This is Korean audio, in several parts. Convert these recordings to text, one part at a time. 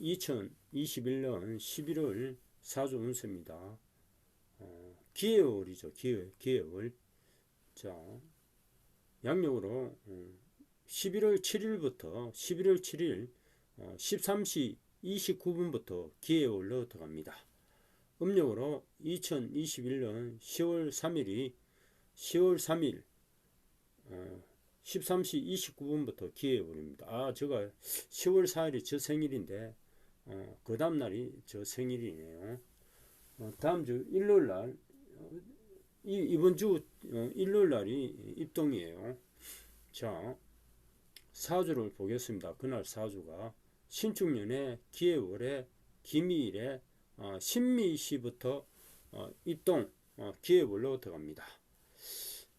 2021년 11월 사주 운세입니다. 어, 기해월이죠. 기해, 기해월. 자, 양력으로 어, 11월 7일부터 11월 7일 어, 13시 29분부터 기해월로 들어갑니다. 음력으로 2021년 10월 3일이 10월 3일 어, 13시 29분부터 기해월입니다. 아, 제가 10월 4일이 저 생일인데 어, 그 다음 날이 저 생일이네요. 어, 다음 주 일요일 날 어, 이, 이번 주 어, 일요일 날이 입동이에요. 자, 사주를 보겠습니다. 그날 사주가 신축년의 기해월의 기미일에 어, 신미시부터 어, 입동 어, 기해월로 들어갑니다.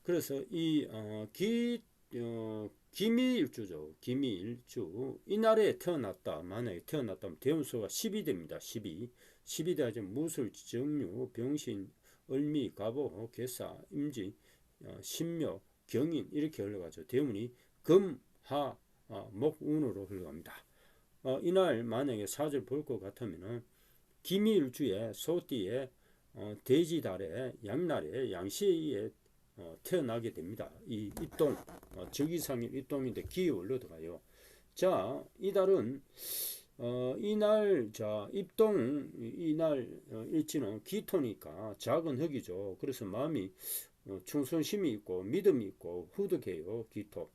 그래서 이 어, 기, 어, 기미일주죠. 기미일주. 이날에 태어났다. 만약에 태어났다면 대운수가 10이 됩니다. 12. 10이 되지 무술, 정류, 병신, 을미, 갑오, 개사, 임지, 어, 신묘, 경인 이렇게 흘러가죠. 대운이 금, 하, 어, 목, 운으로 흘러갑니다. 어, 이날 만약에 사주를 볼 것 같으면은 기미일주에 소띠에 어, 돼지달에 양날에 양시에 어, 태어나게 됩니다. 이 입동 어, 적이상일 입동인데 기월로 들어가요. 자, 이달은 어, 이날 자 입동 이날 어, 일지는 기토니까 작은 흙이죠. 그래서 마음이 어, 충성심이 있고 믿음이 있고 후득해요. 기토.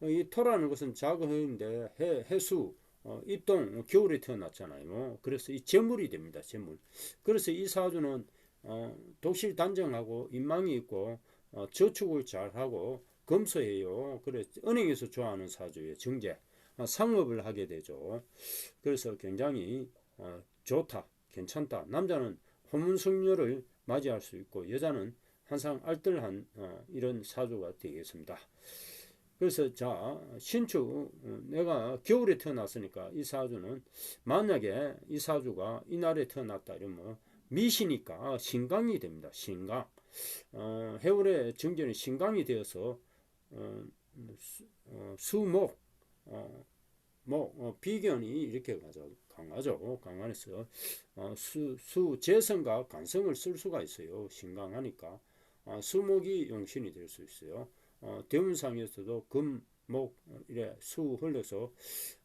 어, 이 토라는 것은 작은 흙인데 해, 해수 어, 입동 겨울에 태어났잖아요. 그래서 이 재물이 됩니다. 재물. 그래서 이 사주는 어, 독실 단정하고 인망이 있고 어, 저축을 잘하고 검소해요. 그래 은행에서 좋아하는 사주예요. 정제 어, 상업을 하게 되죠. 그래서 굉장히 어, 좋다, 괜찮다. 남자는 호문성녀를 맞이할 수 있고 여자는 항상 알뜰한 어, 이런 사주가 되겠습니다. 그래서 자 신축 어, 내가 겨울에 태어났으니까 이 사주는 만약에 이 사주가 이날에 태어났다 이러면 미시니까 신강이 됩니다. 신강. 어, 해월의 정전이 신강이 되어서 어, 수, 어, 수목 어, 뭐 어, 비견이 이렇게 가죠. 강하죠. 강한해서 어, 수, 수 재성과 간성을 쓸 수가 있어요. 신강하니까 어, 수목이 용신이 될 수 있어요. 어, 대운상에서도 금, 목, 어, 이래 수 흘러서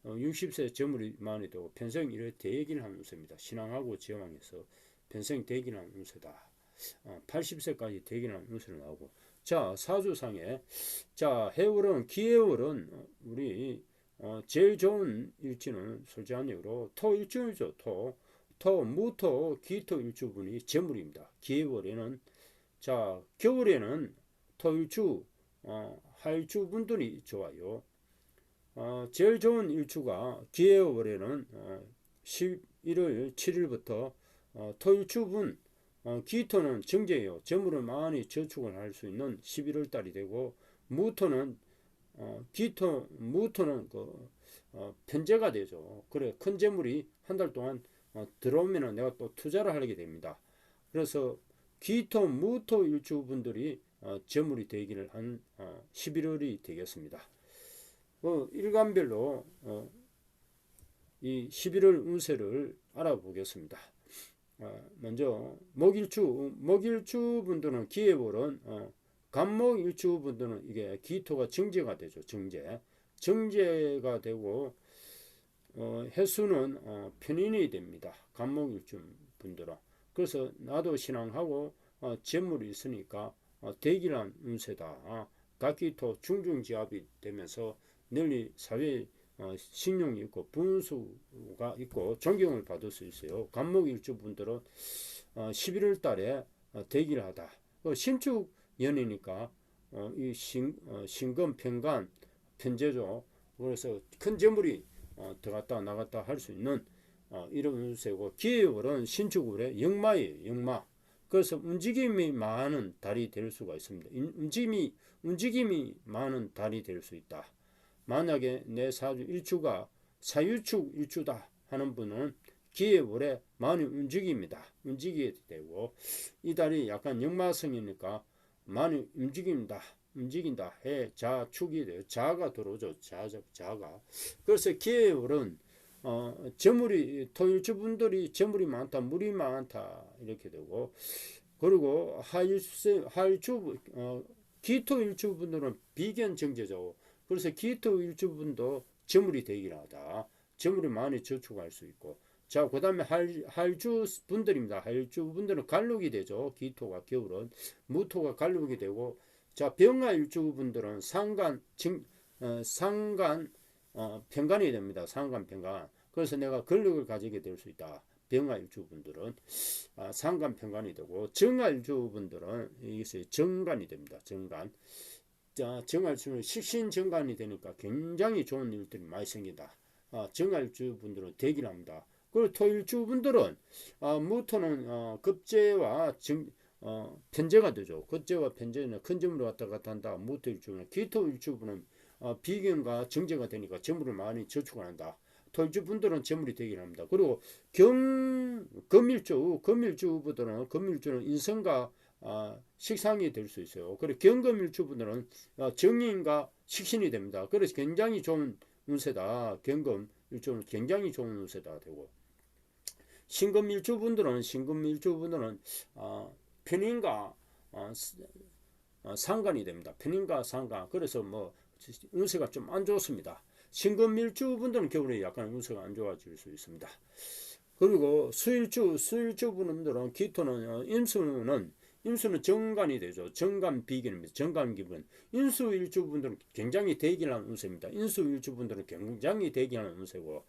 어, 60세 저물이 많이 되고 편성 이래 대기를 하는 운세입니다. 신앙하고 지왕에서 편성 대기를 운세다. 어, 80세까지 대기하는 운세로 나오고 자 사주상에 자 해월은 기해월은 어, 우리 어, 제일 좋은 일지는 솔직한으로 토일주이죠 토. 토, 무토, 기토 일주분이 재물입니다. 기해월에는 자 겨울에는 토일주 어, 하일주 분들이 좋아요. 어, 제일 좋은 일주가 기해월에는 어, 11월 7일부터 어, 토일주분 어, 기토는 정제예요. 재물을 많이 저축을 할 수 있는 11월 달이 되고 무토는 어, 기토 무토는 그 어, 편제가 되죠. 그래 큰 재물이 한 달 동안 어, 들어오면은 내가 또 투자를 하게 됩니다. 그래서 기토 무토 일주분들이 어, 재물이 되기를 한 어, 11월이 되겠습니다. 어, 일간별로 어, 이 11월 운세를 알아보겠습니다. 어, 먼저 목일주 목일주 분들은 기해월은 어, 간목일주 분들은 이게 기토가 정제가 되죠 정제. 정제가 되고 어, 해수는 어, 편인이 됩니다 간목일주 분들은. 그래서 나도 신앙하고 어, 재물이 있으니까 어, 대기란 운세다. 각기토 중중지압이 되면서 널리 사회 어, 신용이 있고 분수가 있고 존경을 받을 수 있어요. 간목일주 분들은 어, 11월 달에 어, 대기를 하다. 어, 신축 연이니까 어, 이 신, 어, 신금 편간 편제죠. 그래서 큰 재물이 어, 들어갔다 나갔다 할 수 있는 어, 이런 운세고 기해월은 신축월의 역마예요. 역마. 그래서 움직임이 많은 달이 될 수가 있습니다. 인- 움직임이 움직임이 많은 달이 될 수 있다. 만약에 내 사주 일주가 사유축 일주다 하는 분은 기해월에 많이 움직입니다. 움직이게 되고 이 달이 약간 역마성이니까 많이 움직인다. 움직인다. 해, 자, 축이 돼요. 자가 들어오죠. 자, 자가. 그래서 기해월은 어, 저물이 토일주 분들이 저물이 많다, 물이 많다 이렇게 되고 그리고 하일수 하일주 어, 기토 일주 분들은 비견 정제죠. 그래서 기토 일주 분도 저물이 되긴 하다. 저물이 많이 저축할 수 있고 자, 그 다음에 할, 할주 분들입니다. 할주 분들은 갈록이 되죠. 기토가 겨울은 무토가 갈록이 되고 자, 병화 일주 분들은 상간 정, 어, 상간 어, 편간이 됩니다. 상간 편간. 그래서 내가 근력을 가지게 될 수 있다. 병화 일주 분들은 아, 상간 편간이 되고 정화 일주 분들은 이것이 정간이 됩니다. 정간. 자, 정할주는 식신 정간이 되니까 굉장히 좋은 일들이 많이 생긴다. 아, 정할주 분들은 대기를 합니다. 그리고 토일주 분들은 아, 무토는 어, 급제와 정, 어, 편제가 되죠. 급제와 편제는 큰 점으로 왔다 갔다 한다. 무토일주는 기토일주분은 어, 비견과 정제가 되니까 재물을 많이 저축을 한다. 토일주 분들은 재물이 되긴 합니다. 그리고 경 금일주 금일주 분들은 금일주는 인성과 어, 식상이 될 수 있어요. 그리고 경금일주 분들은 어, 정인과 식신이 됩니다. 그래서 굉장히 좋은 운세다. 경금 일주는 굉장히 좋은 운세다 되고 신금일주분들은 신금일주분들은 어, 편인과 어, 어, 상관이 됩니다. 편인과 상관. 그래서 뭐 운세가 좀 안 좋습니다. 신금일주분들은 겨울에 약간 운세가 안 좋아질 수 있습니다. 그리고 수일주 수일주 분들은 기토는 어, 임수는 임수는 정관이 되죠. 정관 비견입니다. 정관 기분. 인수 일주 분들은 굉장히 대기하는 운세입니다. 인수 일주 분들은 굉장히 대기하는 운세고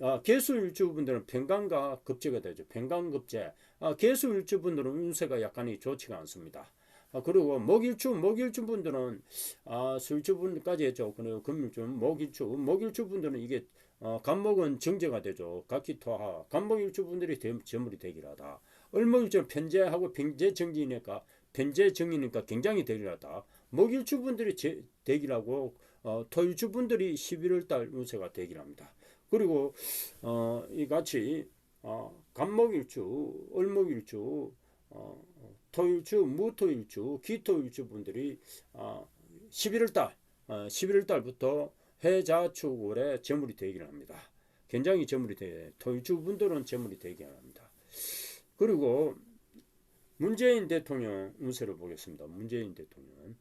아, 개수 일주분들은 평강과 급제가 되죠. 평강급제. 아, 개수 일주분들은 운세가 약간이 좋지가 않습니다. 아, 그리고 목일주, 목일주 분들은 아, 술주 분까지 했죠. 그리고 금일주, 목일주, 목일주 분들은 이게 어, 간목은 정제가 되죠. 각기토하. 간목일주 분들이 점물이 되기라다. 을목일주는 편제하고 편제 정지니까 편제 정이니까 굉장히 되기라다. 목일주분들이 대기라고 어, 토일주분들이 11월 달 운세가 되기랍니다. 그리고 어, 이같이 어, 간목일주, 을목일주, 어, 토일주, 무토일주, 기토일주 분들이 어, 11월달, 어, 11월달부터 해자축월에 재물이 되기를 합니다. 굉장히 재물이 되, 토일주 분들은 재물이 되기 합니다. 그리고 문재인 대통령 운세를 보겠습니다. 문재인 대통령.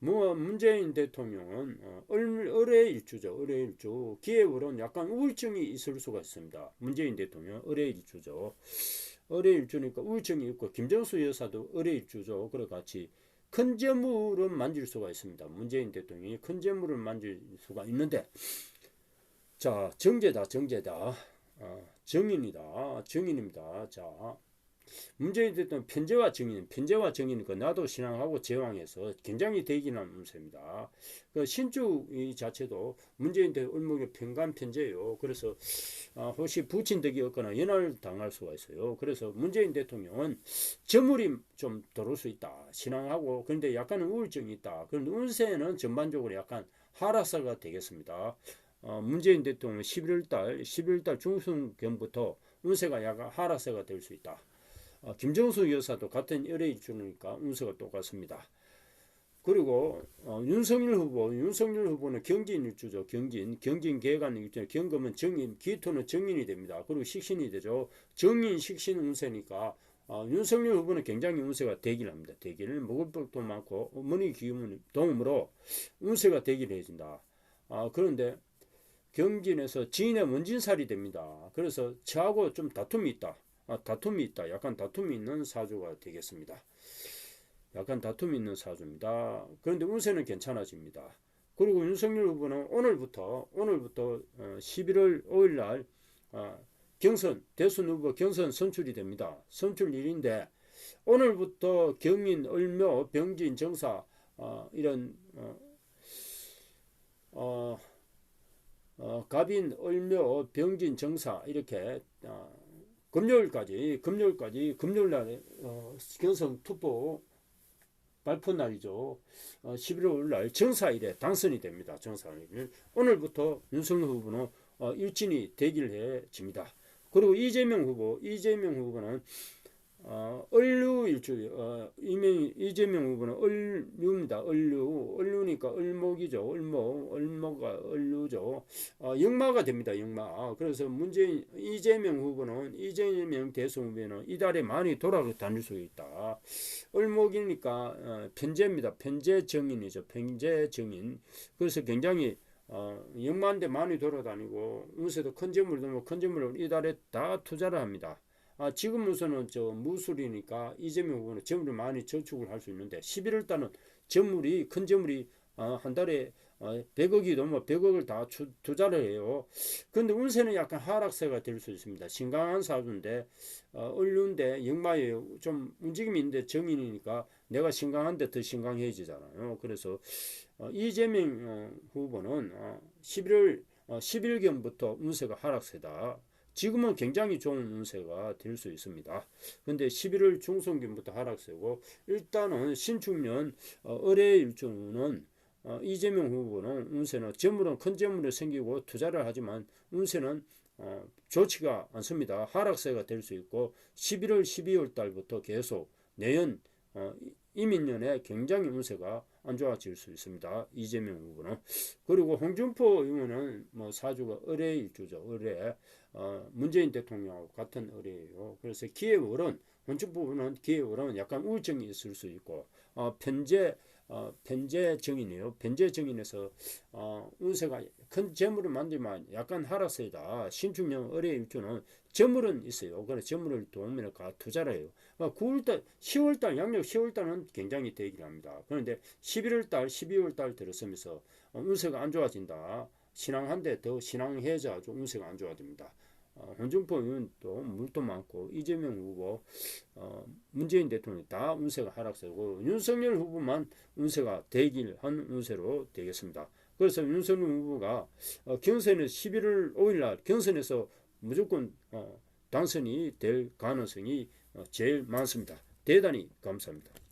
뭐 문재인 대통령은 어, 을의 일주죠. 을의 일주. 기회월은 약간 우울증이 있을 수가 있습니다. 문재인 대통령 을의 일주죠. 을의 일주니까 우울증이 있고 김정수 여사도 을의 일주죠. 그래 같이 큰 재물은 만질 수가 있습니다. 문재인 대통령이 큰 재물을 만질 수가 있는데 자 정제다 정제다 어, 정인이다 정인입니다. 자 문재인 대통령 편제와 정인, 편제와 정인이니까 나도 신앙하고 제왕해서 굉장히 대기난 운세입니다. 그 신주 이 자체도 문재인 대통령 을목의 평간 편제예요. 그래서 아, 혹시 부친덕이 없거나 연할 당할 수가 있어요. 그래서 문재인 대통령은 저물이 좀 들어올 수 있다. 신앙하고 그런데 약간은 우울증이 있다. 그런데 운세는 전반적으로 약간 하락세가 되겠습니다. 어, 문재인 대통령 11월 달, 11월 달 중순경부터 운세가 약간 하락세가 될 수 있다. 어, 김정수 여사도 같은 열애일 주니까 운세가 똑같습니다. 그리고 어, 윤석열 후보, 윤석열 후보는 경진 일주죠. 경진, 경진 개간 일주, 경금은 정인, 기토는 정인이 됩니다. 그리고 식신이 되죠. 정인, 식신 운세니까 어, 윤석열 후보는 굉장히 운세가 되기를 합니다. 되기를 먹을 법도 많고 어머니 기운 도움으로 운세가 되기를 해준다. 아, 그런데 경진에서 지인의 원진살이 됩니다. 그래서 저하고 좀 다툼이 있다. 아, 다툼이 있다. 약간 다툼이 있는 사주가 되겠습니다. 약간 다툼이 있는 사주입니다. 그런데 운세는 괜찮아집니다. 그리고 윤석열 후보는 오늘부터 오늘부터 11월 어, 5일 날 어, 경선 대선 후보 경선 선출이 됩니다. 선출일인데 오늘부터 경인, 을묘, 병진, 정사 어, 이런 어, 어, 어, 갑인, 을묘, 병진, 정사 이렇게 어, 금요일까지 금요일까지 금요일 날에 어, 경선 투표 발표 날이죠. 어, 11월 날 정사일에 당선이 됩니다. 정사일 오늘부터 윤석열 후보는 어, 일진이 대기를 해집니다. 그리고 이재명 후보 이재명 후보는 어, 얼류 일주일, 어, 이명, 이재명 후보는 얼류입니다. 얼류, 얼류니까 얼목이죠. 얼목, 얼목가 얼류죠. 어, 역마가 됩니다. 역마. 그래서 문재인, 이재명 후보는, 이재명 대선 후보는 이달에 많이 돌아다닐 수 있다. 얼목이니까, 어, 편제입니다. 편제 정인이죠. 편제 정인. 그래서 굉장히 어, 역마인데 많이 돌아다니고, 요새도 큰 재물도 뭐 큰 재물을 이달에 다 투자를 합니다. 아, 지금 우선은 저 무술이니까 이재명 후보는 재물을 많이 저축을 할 수 있는데 11월 달은 재물이 큰 재물이 어, 한 달에 어, 100억이 넘어 100억을 다 추, 투자를 해요. 그런데 운세는 약간 하락세가 될 수 있습니다. 신강한 사주인데 어, 얼른데 역마예요. 좀 움직임이 있는데 정인이니까 내가 신강한데 더 신강해지잖아요. 그래서 어, 이재명 어, 후보는 어, 11월 어, 10일경부터 운세가 하락세다. 지금은 굉장히 좋은 운세가 될 수 있습니다. 근데 11월 중순경부터 하락세고 일단은 신축년 어, 을의 일주는 어, 이재명 후보는 운세는 재물은 큰 재물이 생기고 투자를 하지만 운세는 어, 좋지가 않습니다. 하락세가 될 수 있고 11월 12월 달부터 계속 내년 어, 이민년에 굉장히 운세가 안 좋아질 수 있습니다. 이재명 후보는 그리고 홍준표 의원은 뭐 사주가 을의 일주죠. 을의 어, 문재인 대통령하고 같은 을이에요. 그래서 기회월은 홍준표 의원은 기회월은 약간 우울증이 있을 수 있고 어, 편제 어, 변제 정인이에요. 변제 정인에서 어, 운세가 큰 재물을 만들면 약간 하락세다. 신축령 을의 일주는 재물은 있어요. 그래서 재물을 가 투자를 해요. 9월달, 10월달, 양력 10월달은 굉장히 대기를 합니다. 그런데 11월달, 12월달 들어서면서 어, 운세가 안 좋아진다. 신앙한데 더 신앙해져 아주 운세가 안 좋아집니다. 어, 홍준표 의원도 물도 많고 이재명 후보, 어, 문재인 대통령 다 운세가 하락세고 윤석열 후보만 운세가 대길한 운세로 되겠습니다. 그래서 윤석열 후보가 어, 경선에 11월 5일 날 경선에서 무조건 어, 당선이 될 가능성이 어, 제일 많습니다. 대단히 감사합니다.